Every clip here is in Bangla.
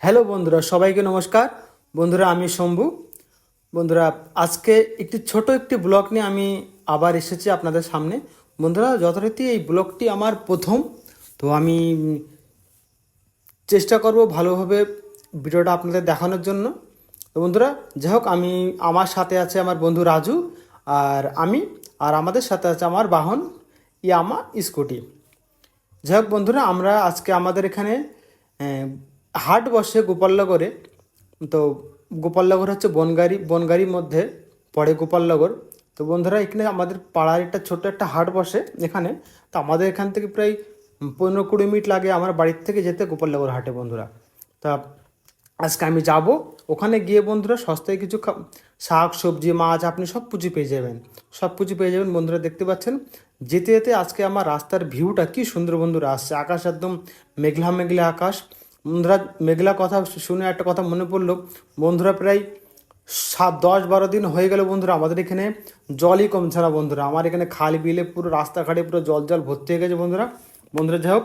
হ্যালো বন্ধুরা, সবাইকে নমস্কার। বন্ধুরা, আমি শম্ভু। বন্ধুরা, আজকে একটি ছোট একটি ব্লগ নিয়ে আমি আবার এসেছি আপনাদের সামনে। বন্ধুরা, যথারীতি এই ব্লগটি আমার প্রথম, তো আমি চেষ্টা করব ভালোভাবে ভিডিওটা আপনাদের দেখানোর জন্য। তো বন্ধুরা, যাই হোক, আমি আমার সাথে আছে আমার বন্ধু রাজু, আর আমি, আর আমাদের সাথে আছে আমার বাহন, ইয়ামা স্কুটি। যাই হোক, বন্ধুরা, আমরা আজকে আমাদের এখানে হাট বসে গোপালনগরে। তো গোপালনগর হচ্ছে বনগাড়ি বনগাড়ির মধ্যে পড়ে গোপালনগর। তো বন্ধুরা, এখানে আমাদের পাড়ার একটা ছোট একটা হাট বসে এখানে। তো আমাদের এখান থেকে প্রায় পনেরো কুড়ি মিনিট লাগে আমার বাড়ির থেকে যেতে গোপালনগর হাটে বন্ধুরা। তা আজকে আমি যাব। ওখানে গিয়ে বন্ধুরা সস্তায় কিছু শাক, সবজি, মাছ আপনি সব কিছু পেয়ে যাবেন। সব কিছু পেয়ে যাবেন বন্ধুরা, দেখতে পাচ্ছেন? যেতে যেতে আজকে আমার রাস্তার ভিউটা কি সুন্দর বন্ধুরা, আসছে। আকাশ একদম মেঘলা মেঘলা আকাশ। বন্ধুরা, মেঘলা কথা শুনে একটা কথা মনে পড়ল। বন্ধুরা, প্রায় সাত, দশ, বারো দিন হয়ে গেল বন্ধুরা, আমাদের এখানে জলই কমছে না বন্ধুরা। আমার এখানে খাল, বিলে পুরো রাস্তাঘাটে পুরো জল জল ভর্তি হয়ে গেছে বন্ধুরা। বন্ধুরা, যাই হোক,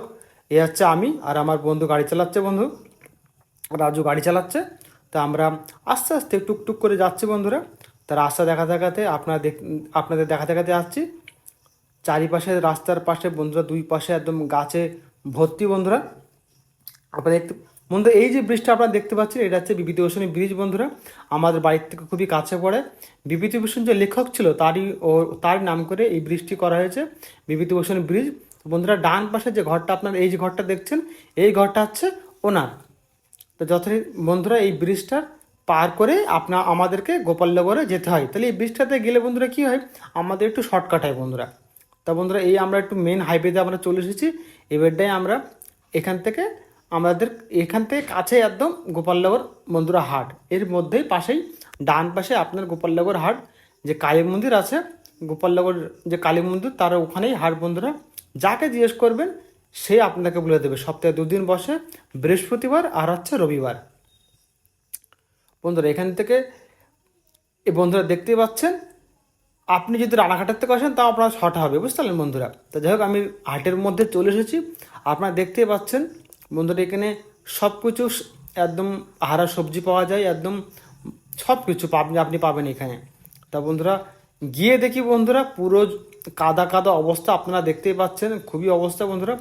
এ হচ্ছে আমি আর আমার বন্ধু গাড়ি চালাচ্ছে বন্ধু। রাজু গাড়ি চালাচ্ছে। তা আমরা আস্তে আস্তে টুকটুক করে যাচ্ছি বন্ধুরা। তা রাস্তা দেখা দেখাতে আপনারা দেখ, আপনাদের দেখা দেখাতে আসছি। চারিপাশে রাস্তার পাশে বন্ধুরা, দুই পাশে একদম গাছে ভর্তি বন্ধুরা। আপনারা দেখতে বন্ধু এই যে ব্রিজটা আপনারা দেখতে পাচ্ছেন, এটা হচ্ছে বিভূতিভূষণী ব্রিজ বন্ধুরা। আমাদের বাড়ির থেকে খুবই কাছে পড়ে। বিভূতিভূষণ যে লেখক ছিল, তারই ও তার নাম করে এই ব্রিজটি করা হয়েছে বিভূতিভূষণ ব্রিজ বন্ধুরা, ডান পাশে যে ঘরটা আপনার এই যে ঘরটা দেখছেন, এই ঘরটা হচ্ছে ওনার। তো যথারীতি বন্ধুরা, এই ব্রিজটা পার করে আপনার আমাদেরকে গোপালনগরে যেতে হয়। তাহলে এই ব্রিজটাতে গেলে বন্ধুরা কি হয়? আমাদের একটু শর্টকাট হয় বন্ধুরা। তা বন্ধুরা, এই আমরা একটু মেন হাইওয়েতে আমরা চলে এসেছি। এবারটাই আমরা এখান থেকে আমাদের এখান থেকে কাছে একদম গোপালনগর বন্ধুরা হাট। এর মধ্যেই পাশেই, ডান পাশে আপনার গোপালনগর হাট, যে কালী মন্দির আছে, গোপালনগর যে কালী মন্দির, তার ওখানেই হাট বন্ধুরা। যাকে জিজ্ঞেস করবেন, সে আপনাকে বলে দেবে, সপ্তাহে দুদিন বসে, বৃহস্পতিবার আর হচ্ছে রবিবার। বন্ধুরা, এখান থেকে এই বন্ধুরা দেখতেই পাচ্ছেন, আপনি যদি রানাঘাটের থেকে আসেন, তাও আপনার শর্ট হবে, বুঝতে পারলেন বন্ধুরা? তো যাই হোক, আমি হাটের মধ্যে চলে এসেছি। আপনারা দেখতেই পাচ্ছেন বন্ধুরা, এখানে সব কিছু একদম হারা সবজি পাওয়া যায়, একদম সব কিছু আপনি আপনি পাবেন এখানে। তা বন্ধুরা, গিয়ে দেখি বন্ধুরা, পুরো কাদা কাদা অবস্থা আপনারা দেখতেই পাচ্ছেন, খুবই অবস্থা বন্ধুরা।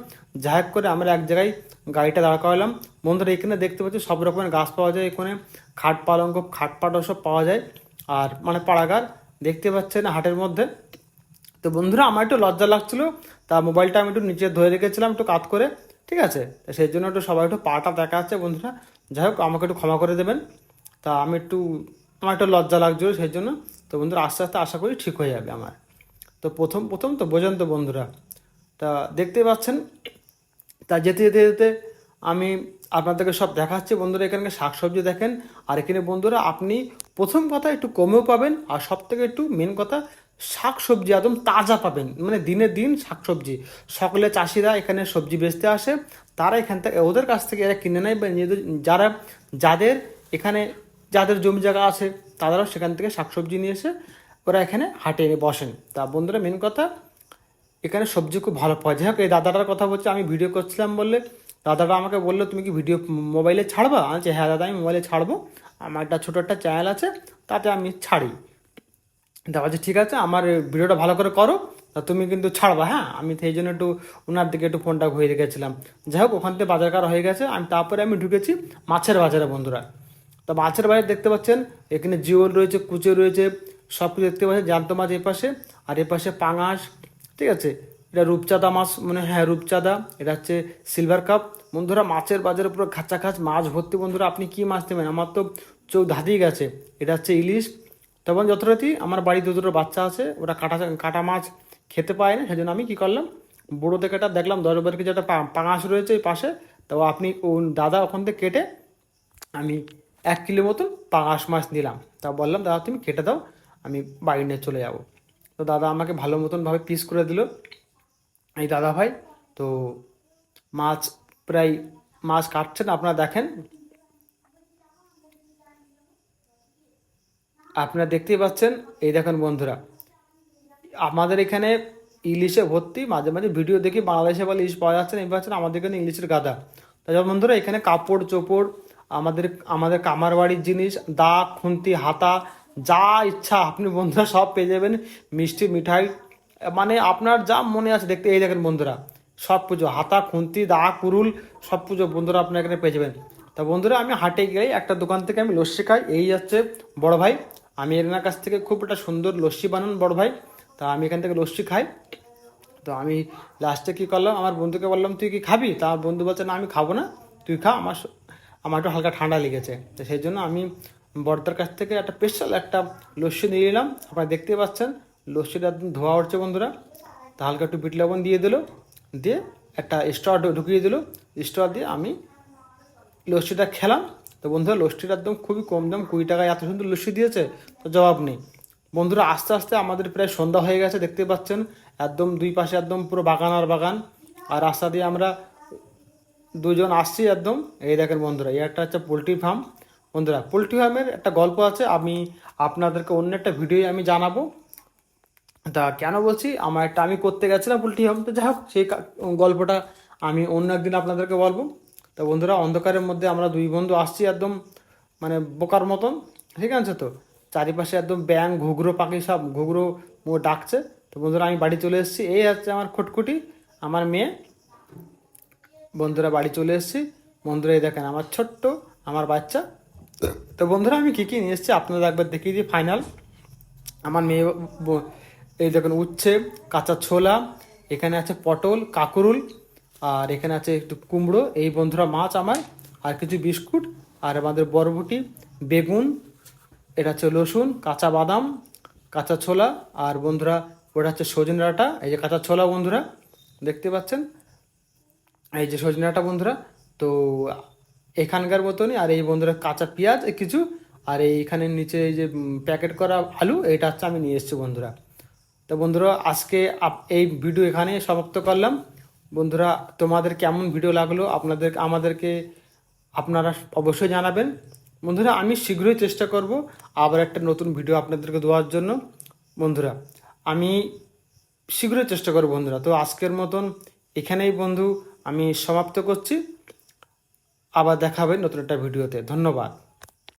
যাই করে আমরা এক জায়গায় গাড়িটা দাঁড় করালাম। বন্ধুরা, এখানে দেখতে পাচ্ছি সব রকমের গাছ পাওয়া যায়, এখানে খাট পালঙ্ক, খাট পাটও সব পাওয়া যায়, আর মানে পাড়াগার দেখতে পাচ্ছেন হাটের মধ্যে। তো বন্ধুরা, আমার একটু লজ্জা লাগছিল, তা মোবাইলটা আমি একটু নিচে ধরে রেখেছিলাম, একটু কাত করে। ঠিক আছে? সেই জন্য একটু সবাই একটু পাটা দেখা যাচ্ছে বন্ধুরা। যাই হোক, আমাকে একটু ক্ষমা করে দেবেন। তা আমি একটু, আমার একটু লজ্জা লাগছিল সেই জন্য। তো বন্ধুরা, আস্তে আস্তে আশা করি ঠিক হয়ে যাবে আমার। তো প্রথম প্রথম তো বোঝেন তো বন্ধুরা। তা দেখতে পাচ্ছেন? তা যেতে যেতে যেতে আমি আপনাদেরকে সব দেখাচ্ছি। বন্ধুরা, এখানে শাকসবজি দেখেন। আর এখানে বন্ধুরা, আপনি প্রথম কথা একটু কমেও পাবেন। আর সব থেকে একটু মেন কথা শাকসবজি একদম তাজা পাবেন। মানে দিনে দিন শাকসবজি। সকলে চাষিরা এখানে সবজি বেচতে আসে। তারা এখান থেকে ওদের কাছ থেকে এরা কিনে নেয় বা নিজেদের যারা যাদের এখানে যাদের জমি জায়গা আছে তারাও সেখান থেকে শাকসবজি নিয়ে এসে ওরা এখানে হাটে এনে বসেন। তা বন্ধুরা মেন কথা এখানে সবজি খুব ভালো পাওয়া যায়। হোক, এই দাদাটার কথা বলছে আমি ভিডিও করছিলাম বললে দাদাটা আমাকে বলল তুমি কি ভিডিও মোবাইলে ছাড়বা? আমি হ্যাঁ দাদা আমি মোবাইলে ছাড়বো। আমার একটা ছোটো একটা চ্যানেল আছে তাতে আমি ছাড়ি। তা বলছে ঠিক আছে, আমার ভিডিওটা ভালো করে করো, তা তুমি কিন্তু ছাড়বা হ্যাঁ? আমি সেই জন্য একটু ওনার দিকে একটু ফোনটা ঘুরে রেখেছিলাম। যাই হোক, ওখান থেকে বাজার করা হয়ে গেছে, আমি তারপরে আমি ঢুকেছি মাছের বাজারে, বন্ধুরা। তা মাছের বাজার দেখতে পাচ্ছেন, এখানে জিওল রয়েছে, কুচে রয়েছে সব কিছু দেখতে পাচ্ছেন, জ্যান্ত মাছ এ পাশে, আর এ পাশে পাঙাশ, ঠিক আছে? এটা রূপচাঁদা মাছ মানে হ্যাঁ রূপচাঁদা, এটা হচ্ছে সিলভার কাপ। বন্ধুরা, মাছের বাজারে পুরো খাঁচা খাঁচ, মাছ ভর্তি, বন্ধুরা, আপনি কি মাছ নেবেন? আমার তো চোখ ধাঁধিয়ে গেছে। এটা হচ্ছে ইলিশ তখন যথারীতি আমার বাড়িতে দুটো বাচ্চা আছে, ওরা কাটা কাটা মাছ খেতে পায় না, সেজন্য আমি কি করলাম বড়ো থেকে একটা দেখলাম, দশ বারো কেজি একটা পাঙাশ রয়েছে এই পাশে, তো আপনি দাদা ওখান থেকে কেটে আমি এক কিলো মতন পাঙাশ মাছ নিলাম। তা বললাম, দাদা, তুমি কেটে দাও, আমি বাড়ি নিয়ে চলে যাব। তো দাদা আমাকে ভালো মতনভাবে পিস করে দিল, এই দাদা ভাই। তো মাছ প্রায়, মাছ কাটছেন, আপনারা দেখেন আপনারা দেখতেই পাচ্ছেন, এই দেখেন বন্ধুরা। আমাদের এখানে ইলিশে ভর্তি, মাঝে মাঝে ভিডিও দেখি, বাংলাদেশে বলে ইলিশ পাওয়া যাচ্ছে না, এই পাচ্ছেন আমাদের এখানে ইলিশের গাদা। তাছাড়া বন্ধুরা, এখানে কাপড়, চোপড়, আমাদের আমাদের কামার বাড়ির জিনিস দা খুন্তি, হাতা, যা ইচ্ছা আপনি বন্ধুরা সব পেয়ে যাবেন, মিষ্টি, মিঠাই মানে আপনার যা মনে আছে, দেখতে এই দেখেন বন্ধুরা, সব পুজো, হাতা, খুন্তি দা কুরুল, সব পুজো বন্ধুরা আপনার এখানে পেয়ে যাবেন। তা বন্ধুরা, আমি হাটে গিয়ে একটা দোকান থেকে আমি লস্যি খাই, এই যাচ্ছে বড় ভাই আমি এনার কাছ থেকে খুব একটা সুন্দর লস্যি বানান, বড় ভাই। তা আমি এখান থেকে লস্যি খাই। তো আমি লাস্টে কী করলাম, আমার বন্ধুকে বললাম, তুই কি খাবি? তা আমার বন্ধু বলছে, না, আমি খাব না, তুই খা, আমার আমার একটু হালকা ঠান্ডা লেগেছে। তো সেই জন্য আমি বর্দার কাছ থেকে একটা স্পেশাল একটা লস্যি নিয়ে নিলাম। আপনারা দেখতেই পাচ্ছেন, লস্যিটা একদম ধোয়া উঠছে বন্ধুরা। তা হালকা একটু বিট লবণ দিয়ে দিল, দিয়ে একটা স্টোয়ার ঢুকিয়ে দিল। স্টোয়ার দিয়ে আমি লস্যিটা খেলাম। তো বন্ধুরা লস্যিটা একদম খুবই কম দাম, কুড়ি টাকায় এত সুন্দর লস্যি দিয়েছে, তো জবাব নেই। বন্ধুরা, আস্তে আস্তে আমাদের প্রায় সন্ধ্যা হয়ে গেছে, দেখতে পাচ্ছেন, একদম দুই পাশে একদম পুরো বাগান আর বাগান। আর রাস্তা দিয়ে আমরা দুজন আসছি একদম। এই দেখেন বন্ধুরা, এই একটা হচ্ছে পোলট্রি ফার্ম। বন্ধুরা, পোলট্রি ফার্মের একটা গল্প আছে, আমি আপনাদেরকে অন্য একটা ভিডিও আমি জানাব। তা কেন বলছি, আমার একটা আমি করতে গেছিলাম পোলট্রি ফার্ম, তো যাই হোক, সেই গল্পটা আমি অন্য একদিন আপনাদেরকে বলব। তো বন্ধুরা, অন্ধকারের মধ্যে আমরা দুই বন্ধু আসছি একদম মানে বোকার মতন, ঠিক আছে তো? চারিপাশে একদম ব্যাং ঘুঘরো পাখি সব, ঘুঘরো ও ডাকছে। তো বন্ধুরা, আমি বাড়ি চলে এসেছি। এই হচ্ছে আমার খুটকুটি আমার মেয়ে। বন্ধুরা, বাড়ি চলে এসেছি। বন্ধুরা, এই দেখেন, আমার ছোট্ট, আমার বাচ্চা। তো বন্ধুরা, আমি কী কী নিয়ে এসেছি আপনাদের একবার দেখিয়ে দিই ফাইনাল। আমার মেয়ে এই দেখুন, উচ্ছে, কাঁচা ছোলা, এখানে আছে পটল, কাকুরুল আর এখানে আছে একটু কুমড়ো, এই বন্ধুরা মাছ আমার আর কিছু বিস্কুট, আর আমাদের বরবটি, বেগুন, এটা হচ্ছে রসুন, কাঁচা বাদাম, কাঁচা ছোলা, আর বন্ধুরা ওটা হচ্ছে সজনে ডাঁটা, এই যে কাঁচা ছোলা বন্ধুরা, দেখতে পাচ্ছেন? এই যে সজনে ডাঁটা বন্ধুরা, তো এখানকার মতনই, আর এই বন্ধুরা কাঁচা পেঁয়াজ কিছু, আর এইখানে নিচে এই যে প্যাকেট করা আলু, এটা হচ্ছে আমি নিয়ে এসেছি বন্ধুরা। তো বন্ধুরা, আজকে এই ভিডিও এখানে সমাপ্ত করলাম। বন্ধুরা, তোমাদের কেমন ভিডিও লাগল? আপনাদের, আমাদেরকে আপনারা অবশ্যই জানাবেন। বন্ধুরা, আমি শীঘ্রই চেষ্টা করব আবার একটা নতুন ভিডিও আপনাদেরকে দেওয়ার জন্য। বন্ধুরা, আমি শীঘ্রই চেষ্টা করব বন্ধুরা। তো আজকের মতন এখানেই বন্ধু, আমি সমাপ্ত করছি। আবার দেখা হবে নতুন একটা ভিডিওতে ধন্যবাদ।